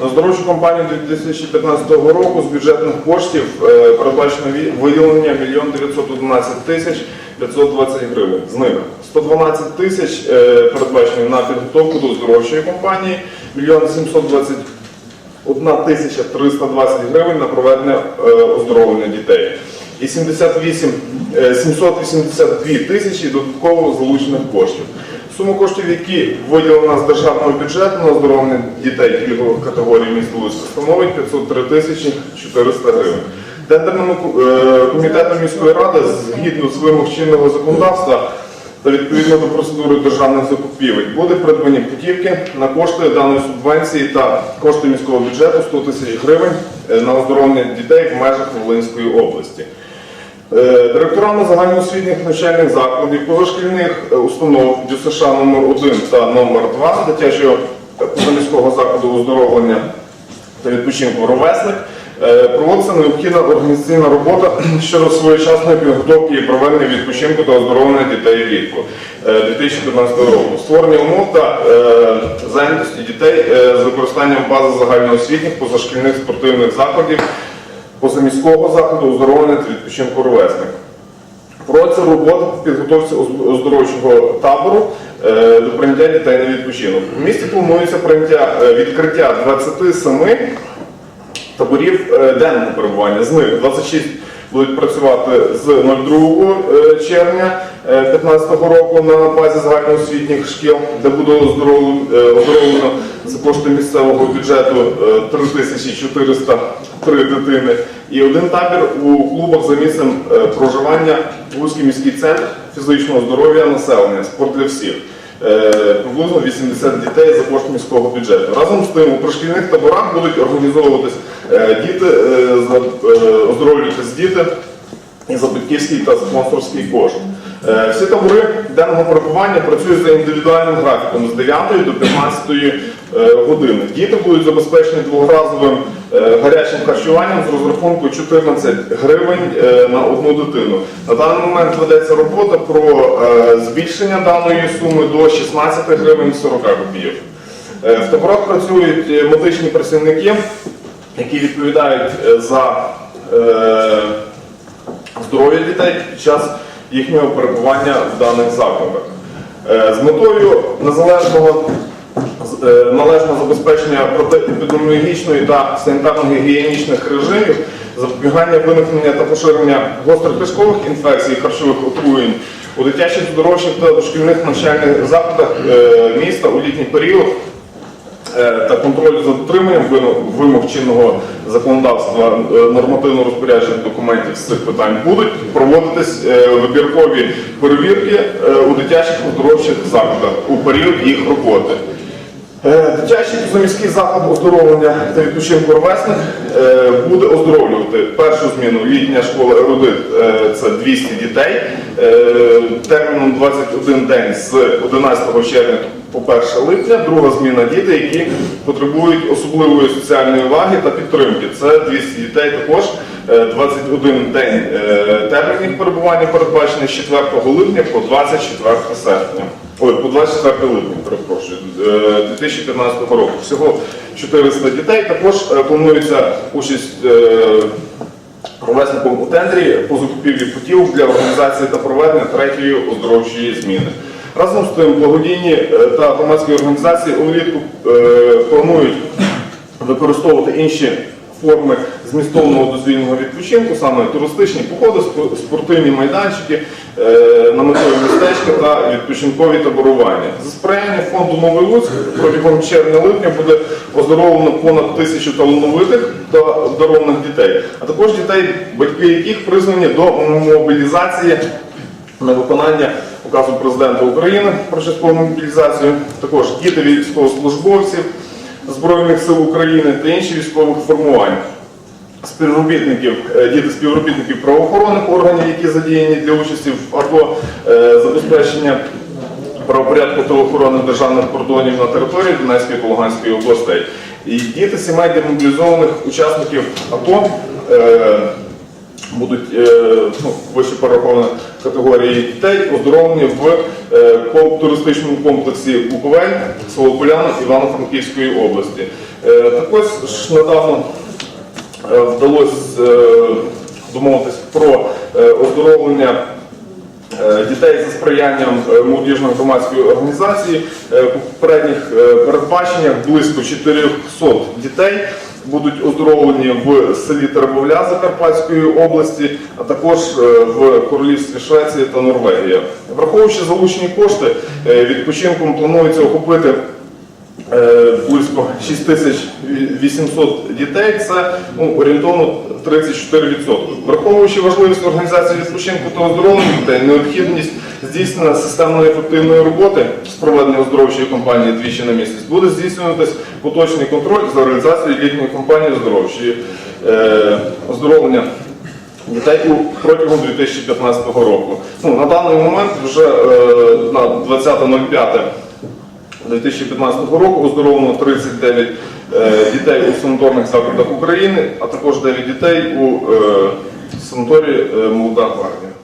На оздоровчу кампанію 2015 року з бюджетних коштів е, передбачено виділення 1 911 тисяч 520 гривень. З них 112 тисяч е, передбачені на підготовку до оздоровчої кампанії, 1 721 тисяча 320 гривень на проведення е, оздоровлення дітей. І 78, е, 782 тисячі додатково залучених коштів. Сума коштів, які виділена з державного бюджету на оздоровлення дітей пільгових категорій міста Луцька, становить 503 тисячі 400 гривень. Тендерним е, комітетом міської ради згідно з вимог чинного законодавства та відповідно до процедури державних закупівель буде придбані путівки на кошти даної субвенції та кошти міського бюджету 100 тисяч гривень е, на оздоровлення дітей в межах Волинської області. Е, Директорами загальноосвітніх навчальних закладів, позашкільних е, установ ДЮСШ номер 1 та номер 2 дитячого позаміського закладу оздоровлення та відпочинку «Ровесник» е, проводиться необхідна організаційна робота щодо своєчасної підготовки і проведення відпочинку та оздоровлення дітей влітку е, 2015 року. Створення умов та зайнятості дітей з використанням бази загальноосвітніх позашкільних спортивних закладів позаміського заходу оздоровлення та відпочинку ровесник. Проводиться робота по підготовці оздоровчого табору е, до прийняття дітей на відпочинок. В місті планується е, відкриття 27 таборів е, денного перебування. З них 26 будуть працювати з 02 е, червня 2015 року на базі загальноосвітніх шкіл, де буде оздоровлено, е, за кошти місцевого бюджету е, 3403 дитини. І один табір у клубах за місцем е, проживання Луцький міський центр фізичного здоров'я населення, спорт для всіх. Е, Приблизно 80 дітей за кошт міського бюджету. Разом з тим у пришкільних таборах будуть організовуватись е, діти, е, е, оздоровлюватись діти за батьківський та спонсорський кошт. Е, Всі табори денного перебування працюють за індивідуальним графіком з 9 до 15 е, години. Діти будуть забезпечені двохразовим е, гарячим харчуванням з розрахунку 14 гривень на одну дитину. На даний момент ведеться робота про збільшення даної суми до 16 гривень 40 копійок. В таборах працюють медичні працівники, які відповідають за здоров'я дітей під час їхнього перебування в даних закладах. Е, З метою незалежного е, належного забезпечення протиепідеміологічної та санітарно-гігієнічних режимів, запобігання виникнення та поширення гострих кишкових інфекцій, харчових отруєнь у дитячих здоровчих та дошкільних навчальних закладах е, міста у літній період та контролю за дотриманням вимог чинного законодавства е, нормативно-розпоряджених документів з цих питань будуть проводитись е, вибіркові перевірки е, у дитячих оздоровчих закладах у період їх роботи. Дитячий позаміський заклад оздоровлення та відпочинку ровесник е, буде оздоровлювати першу зміну літня школа Ерудит це 200 дітей терміном 21 день з 11 червня по 1 липня. Друга зміна діти, які потребують особливої соціальної уваги та підтримки. Це 200 дітей також. е, 21 день е, термін їх перебування передбачений з 4 липня по 24 серпня. Ой, по 24 липня, перепрошую, е, 2015 року. Всього 400 дітей. Також е, планується участь ровесником у тендері по закупівлі путівок для організації та проведення третьої оздоровчої зміни. Разом з тим, благодійні е, та громадські організації улітку е, планують використовувати інші форми змістовного дозвільного відпочинку, саме туристичні походи, спортивні майданчики, е, наметові містечка та відпочинкові таборування. За сприяння фонду Новий Луцьк протягом червня-липня буде оздоровлено понад тисячу талановитих та обдарованих дітей, а також дітей, батьки яких призвані до мобілізації на виконання указу президента України про часткову мобілізацію, також діти військовослужбовців Збройних сил України та інші військових формувань. Співробітників, е, діти співробітників правоохоронних органів, які задіяні для участі в АТО, е, забезпечення правопорядку та охорони державних кордонів на території Донецької та Луганської областей. І діти сімей демобілізованих учасників АТО е, будуть е, ну, вище перераховані категорії дітей оздоровлені в е, туристичному комплексі Буковель, село Поляна Івано-Франківської області. Е, Також недавно вдалося домовитись про оздоровлення дітей за сприянням молодіжної громадської організації. По попередніх передбаченнях близько 400 дітей будуть оздоровлені в селі Тербовля Закарпатської області, а також е, в Королівстві Швеції та Норвегія. Враховуючи залучені кошти, е, відпочинком планується охопити Е, близько 6800 дітей, це ну, орієнтовно 34%. Враховуючи важливість організації відпочинку та оздоровлення дітей, необхідність здійснення системної ефективної роботи з проведення оздоровчої кампанії двічі на місяць, буде здійснюватись поточний контроль за реалізацією літньої кампанії оздоровчої е, оздоровлення дітей протягом 2015 року. Ну, на даний момент вже е, на 20.05 2015 року оздоровлено 39 е, дітей у санаторних закладах України, а також 9 дітей у е, санаторії е, Молода гвардія.